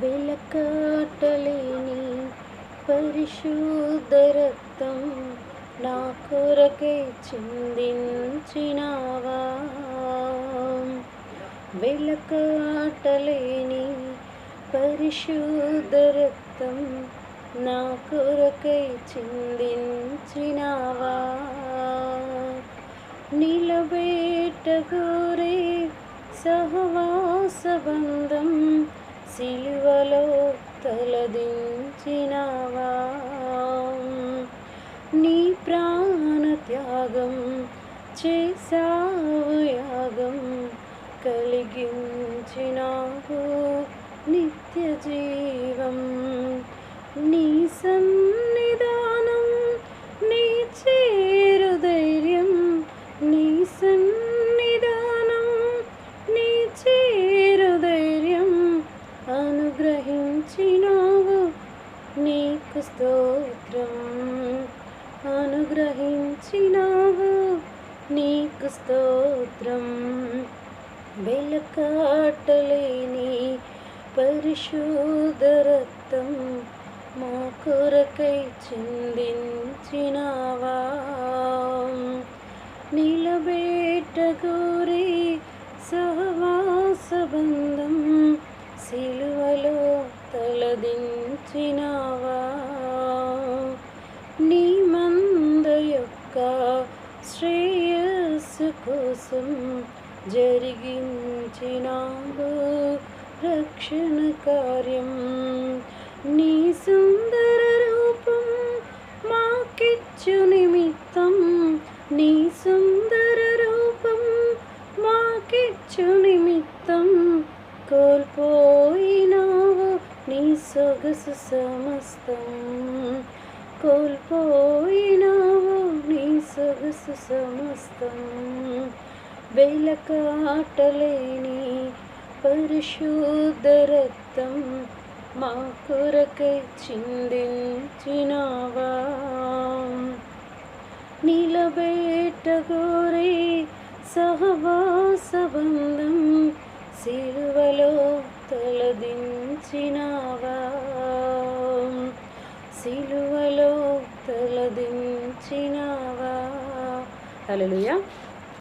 వెలకాటలేని పరిశుద్ధ రక్తం నా కొరకే చిందించినావా? వెలకాటలేని పరిశుద్ధ రక్తం నా కొరకై చిందించినావా? నిలబేట నిలబెట్టగోరే సహవాస బంధం తలదించినావా? నీ ప్రాణ త్యాగం చేసావు యాగం కలిగించినావు నిత్య జీవం నీ సం స్తోత్రం అనుగ్రహించినావు నీకు స్తోత్రం. వెలకాటలేని పరిశుద్ధ రక్తం మా కొరకై చిందించినావా? నిలబెట్టగోరి సహవాస బంధం సిలువలో తలదించినా కోసం జరిగించినావు రక్షణ కార్యం. నీ సుందర రూపం మాకిచ్చు నిమిత్తం. నీ సుందర రూపం మాకిచ్చు నిమిత్తం. కోల్పోయినావు నీ సొగసు సమస్తం. మనసు సమస్తం వెలకాటలేని పరిశుద్ధ రక్తం మా కొరకై చిందించినావా? నిలబెట్టగోరే సహవాస బంధం సిలువలో తలదించినావా? సిలువలో తలదించినావా? Hallelujah.